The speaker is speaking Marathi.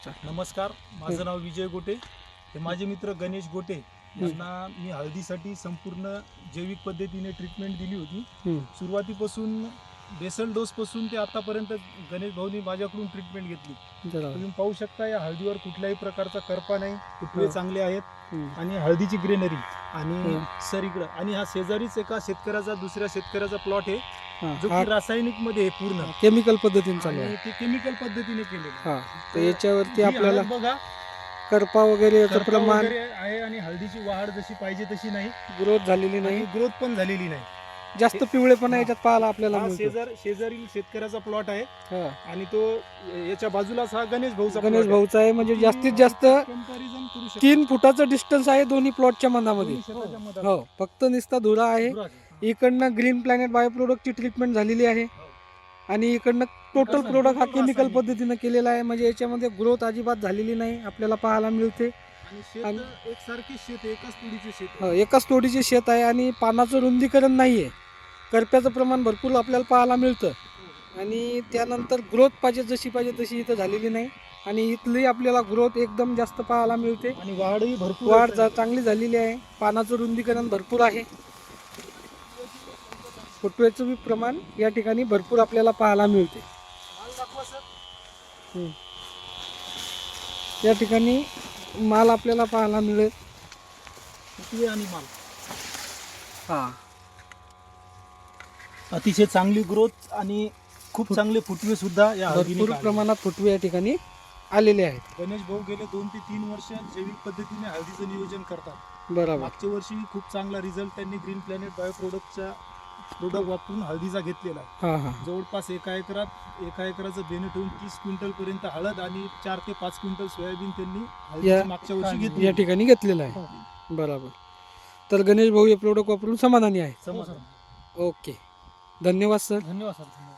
स्टार्ट नमस्कार माझं नाव विजय गोटे. हे माझे मित्र गणेश गोटे यांना मी हळदीसाठी संपूर्ण जैविक पद्धतीने ट्रीटमेंट दिली होती. सुरुवातीपासून बेसल डोस पासून ते आतापर्यंत गणेश भाऊनी माझ्याकडून ट्रीटमेंट घेतली. तुम्ही पाहू शकता या हळदीवर कुठल्याही प्रकारचा करपा नाही. हो. चांगले आहेत. आणि हळदीची ग्रेनरी आणि. सर इकडं. आणि हा शेजारीच एका शेतकऱ्याचा दुसऱ्या शेतकऱ्याचा प्लॉट आहे जो की रासायनिकमध्ये पूर्ण. केमिकल पद्धतीने चालू आहे. ते केमिकल पद्धतीने केलेलं हा. तर याच्यावरती आपल्याला बघा. करपा वगैरे याचं प्रमाण आहे आणि हळदीची वाढ जशी पाहिजे तशी नाही. ग्रोथ झालेली नाही. ग्रोथ पण झालेली नाही. जास्त पिवळेपणा हा. याच्यात पाहायला आपल्याला हा मिळतो शेजार शेजारील शेतकऱ्याचा प्लॉट आहे. हा. आणि तो याच्या बाजूलाच हा गणेश भाऊचा गणेश भाऊचा आहे म्हणजे जास्तीत जास्त कंपॅरिझन करू शकतो. तीन फुटाचं डिस्टन्स आहे दोन्ही प्लॉटच्या मधामध्ये. दोन्ही शेताच्या मधात. हो. फक्त निस्ता धुरा आहे. इकडनं ग्रीन प्लॅनेट बायो प्रोडक्टची ट्रीटमेंट झालेली आहे. आणि इकडनं टोटल रासायनिक, प्रोडक्ट हा केमिकल रासायनिक. पद्धतीनं केलेला आहे. म्हणजे याच्यामध्ये ग्रोथ अजिबात झालेली नाही. आपल्याला पाहायला मिळते. आणि शेत एकसारखे शेत आहे, एकाच पिढीचे शेत आहे. हो, एकाच तोडीचे शेत आहे आणि पानाचं रुंदीकरण नाही आहे करप्याचं प्रमाण भरपूर आपल्याला पाहायला मिळतं. आणि त्यानंतर ग्रोथ पाहिजे जशी पाहिजे तशी इथं झालेली नाही. आणि इथली आपल्याला ग्रोथ एकदम जास्त पाहायला मिळते. आणि वाढही भरपूर वाढ चांगली झालेली आहे. पानाचं रुंदीकरण भरपूर आहे. फुटव्याचं बी प्रमाण या ठिकाणी भरपूर आपल्याला पाहायला मिळते. या ठिकाणी माल आपल्याला पाहायला मिळेल. आणि माल? हा. अतिशय चांगली ग्रोथ आणि खूप चांगले फुटवे सुद्धा या हळदीने भरपूर काढले. प्रमाणात फुटवे या ठिकाणी आलेले आहेत. गणेश भाऊ गेले दोन ते तीन वर्ष जैविक पद्धतीने हळदीचं नियोजन करतात. बरोबर. मागच्या वर्षी खूप चांगला रिझल्ट त्यांनी ग्रीन प्लॅनेट बायो प्रोडक्टच्या प्रोडक्ट वापरून हळदीचा घेतलेला आहे. हा हा. जवळपास एका एकरात एका एकराचं बेने ठेवून तीस क्विंटल पर्यंत हळद आणि चार ते पाच क्विंटल सोयाबीन त्यांनी हळदीची या- मागच्या वर्षी या घेतली ठिकाणी घेतलेलं आहे. हो. बरोबर. तर गणेश भाऊ हे प्रोडक्ट वापरून समाधानी आहे. समज ओके. धन्यवाद सर. धन्यवाद सर.